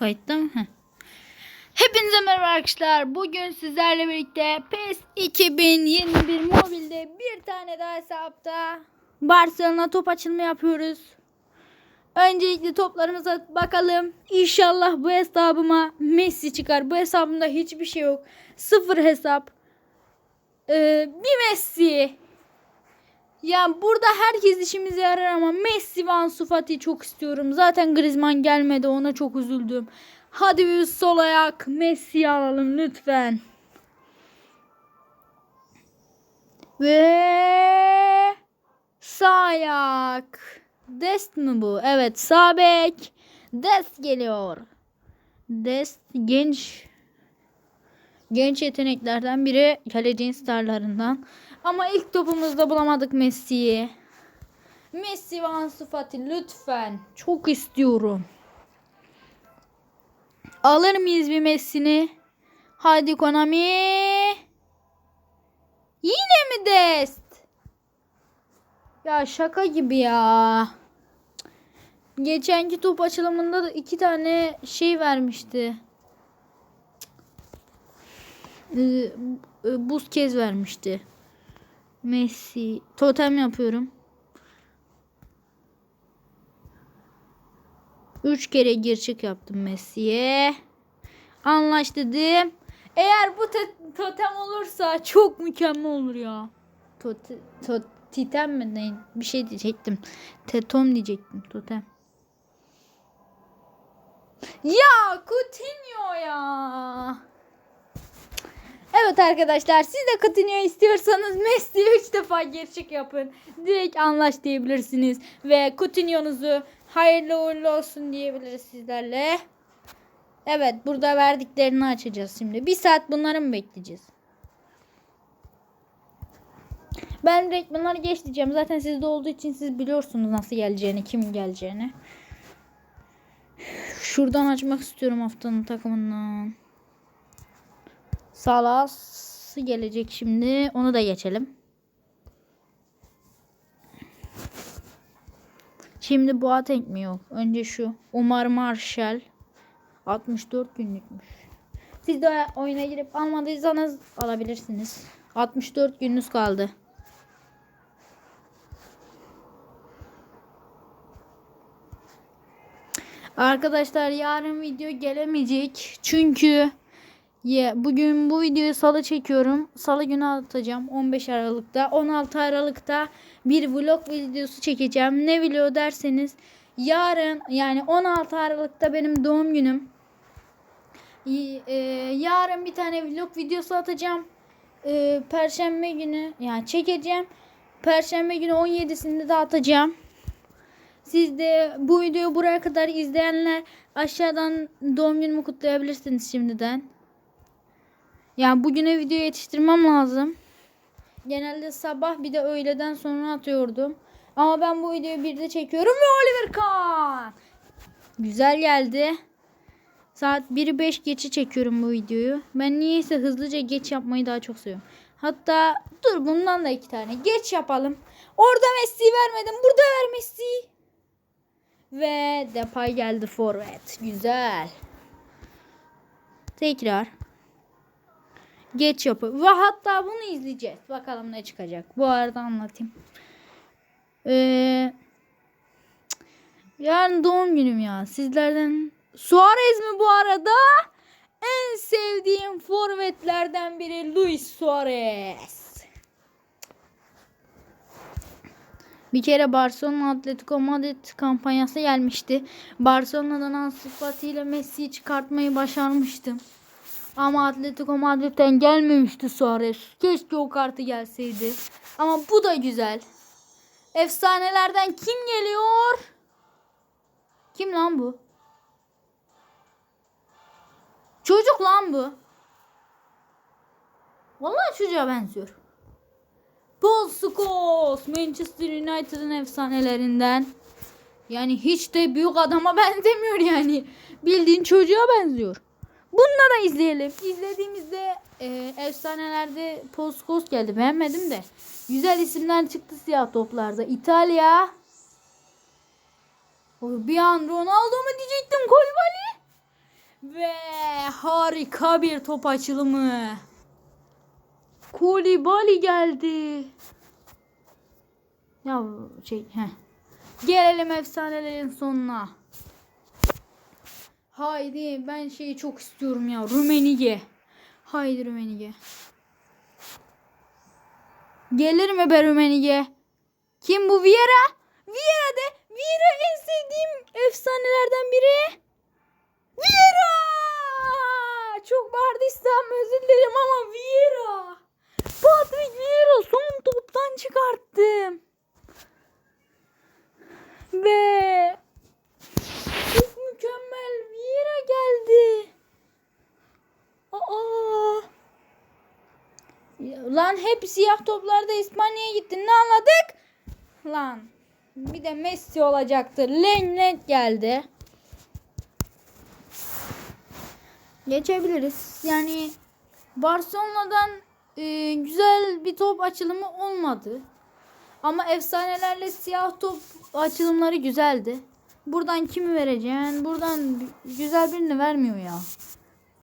Kayıtta mı? Heh. Hepinize merhaba arkadaşlar. Bugün sizlerle birlikte PES 2021 mobilde bir tane daha hesapta Barcelona top açılma yapıyoruz. Öncelikle toplarımıza bakalım. İnşallah bu hesabıma Messi çıkar. Bu hesabımda hiçbir şey yok. Sıfır hesap. Ee, bir Messi. Ya burada herkes işimize yarar ama Messi ve Ansu çok istiyorum. Zaten Griezmann gelmedi ona çok üzüldüm. Hadi bir sol ayak Messi'yi alalım lütfen. Ve sağ ayak. Dest mi bu? Evet sağ bek. Dest geliyor. Dest genç genç yeteneklerden biri geleceğin starlarından. Ama ilk topumuzda bulamadık Messi'yi. Messi ve Ansu Fati lütfen. Çok istiyorum. Alır mıyız bir Messi'ni? Hadi Konami. Yine mi Dest? Ya şaka gibi ya. Geçenki top açılımında da iki tane şey vermişti. Ee, buz kez vermişti. Messi. Totem yapıyorum. Üç kere gir çık yaptım Messi'ye. Anlaş dedim. Eğer bu te- totem olursa çok mükemmel olur ya. Tote, to, titem mi ne? Bir şey diyecektim. Tetom diyecektim. Totem. Ya Coutinho ya. Evet arkadaşlar siz de Coutinho istiyorsanız Messi'ye 3 defa gerçek yapın. Direkt anlaş diyebilirsiniz. Ve Coutinho'nuzu hayırlı uğurlu olsun diyebiliriz sizlerle. Evet burada verdiklerini açacağız şimdi. Bir saat bunları mı bekleyeceğiz? Ben direkt bunları geç diyeceğim. Zaten sizde olduğu için siz biliyorsunuz nasıl geleceğini, kim geleceğini. Şuradan açmak istiyorum haftanın takımından. Salas gelecek şimdi. Onu da geçelim. Şimdi Boateng mi yok? Önce şu. Umar Marshall. 64 günlükmüş. Siz de oyuna girip almadıysanız alabilirsiniz. 64 gününüz kaldı. Arkadaşlar yarın video gelemeyecek. Çünkü ya bugün bu videoyu salı çekiyorum. Salı günü atacağım 15 Aralık'ta. 16 Aralık'ta bir vlog videosu çekeceğim. Ne vlog derseniz yarın yani 16 Aralık'ta benim doğum günüm. Y- e, yarın bir tane vlog videosu atacağım. E, Perşembe günü yani çekeceğim. Perşembe günü 17'sinde de atacağım. Siz de bu videoyu buraya kadar izleyenler aşağıdan doğum günümü kutlayabilirsiniz şimdiden. Yani bugüne video yetiştirmem lazım. Genelde sabah bir de öğleden sonra atıyordum. Ama ben bu videoyu bir de çekiyorum ve Oliver Kahn. Güzel geldi. Saat 1'i 5 geçe çekiyorum bu videoyu. Ben niyeyse hızlıca geç yapmayı daha çok seviyorum. Hatta dur bundan da iki tane. Geç yapalım. Orada Messi'yi vermedim. Burada ver Messi'yi. Ve Depay geldi forvet. Güzel. Tekrar. Geç yapı. Ve hatta bunu izleyeceğiz. Bakalım ne çıkacak. Bu arada anlatayım. Ee, yarın doğum günüm ya. Sizlerden Suarez mi bu arada? En sevdiğim forvetlerden biri Luis Suarez. Bir kere Barcelona Atletico Madrid kampanyası gelmişti. Barcelona'dan Ansu Fati ile Messi'yi çıkartmayı başarmıştım. Ama Atletico Madrid'den gelmemişti Suarez. Keşke o kartı gelseydi. Ama bu da güzel. Efsanelerden kim geliyor? Kim lan bu? Çocuk lan bu. Vallahi çocuğa benziyor. Paul Scholes Manchester United'ın efsanelerinden. Yani hiç de büyük adama benzemiyor yani. Bildiğin çocuğa benziyor. Bununla da izleyelim. İzlediğimizde e, efsanelerde Scholes geldi. Beğenmedim de. Güzel isimler çıktı siyah toplarda. İtalya. Bir an Ronaldo mu diyecektim Kolibali. Ve harika bir top açılımı. Kulibali geldi. Ya şey he. Gelelim efsanelerin sonuna. Haydi ben şeyi çok istiyorum ya. Rumenige. Haydi Rumenige. Gelir mi be Rumenige? Kim bu Vieira? Vieira de. Vieira en sevdiğim efsanelerden biri. Vieira! Çok bağırdıysam özür dilerim ama Vieira. Patrick Vieira son toptan çıkarttım. Ve çok mükemmel Vieira geldi. Aa! Ya, Lan hep siyah toplarda İspanya'ya gitti. Ne anladık? Lan. Bir de Messi olacaktı. Lenglet geldi. Geçebiliriz. Yani Barcelona'dan e, güzel bir top açılımı olmadı. Ama efsanelerle siyah top açılımları güzeldi. Buradan kimi vereceksin? Buradan güzel birini vermiyor ya.